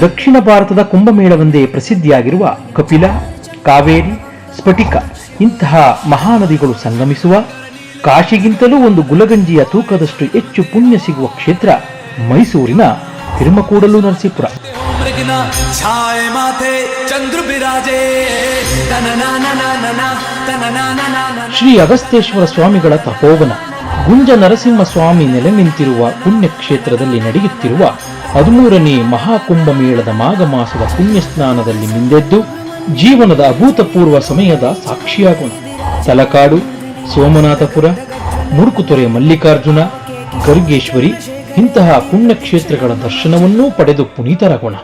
ದಕ್ಷಿಣ ಭಾರತದ ಕುಂಭಮೇಳವೆಂದೇ ಪ್ರಸಿದ್ಧಿಯಾಗಿರುವ ಕಪಿಲ, ಕಾವೇರಿ, ಸ್ಫಟಿಕ ಇಂತಹ ಮಹಾನದಿಗಳು ಸಂಗಮಿಸುವ, ಕಾಶಿಗಿಂತಲೂ ಒಂದು ಗುಲಗಂಜಿಯ ತೂಕದಷ್ಟು ಹೆಚ್ಚು ಪುಣ್ಯ ಸಿಗುವ ಕ್ಷೇತ್ರ ಮೈಸೂರಿನ ತಿರುಮಕೂಡಲು ನರಸೀಪುರ. ಶ್ರೀ ಅಗಸ್ತೇಶ್ವರ ಸ್ವಾಮಿಗಳ ತಪೋವನ. ಗುಂಜ ನರಸಿಂಹ ಸ್ವಾಮಿ ನೆಲೆ ನಿಂತಿರುವ ಪುಣ್ಯಕ್ಷೇತ್ರದಲ್ಲಿ ನಡೆಯುತ್ತಿರುವ ಹದಿಮೂರನೇ ಮಹಾಕುಂಭ ಮೇಳದ ಮಾಘ ಮಾಸದ ಪುಣ್ಯ ಸ್ನಾನದಲ್ಲಿ ಮಿಂದೆದ್ದು ಜೀವನದ ಅಭೂತಪೂರ್ವ ಸಮಯದ ಸಾಕ್ಷಿಯಾಗೋಣ. ತಲಕಾಡು ಸೋಮನಾಥಪುರ ಮುರುಕುತೊರೆ ಮಲ್ಲಿಕಾರ್ಜುನ ಗರ್ಗೇಶ್ವರಿ ಇಂತಹ ಪುಣ್ಯಕ್ಷೇತ್ರಗಳ ದರ್ಶನವನ್ನೂ ಪಡೆದು ಪುನೀತರಾಗೋಣ.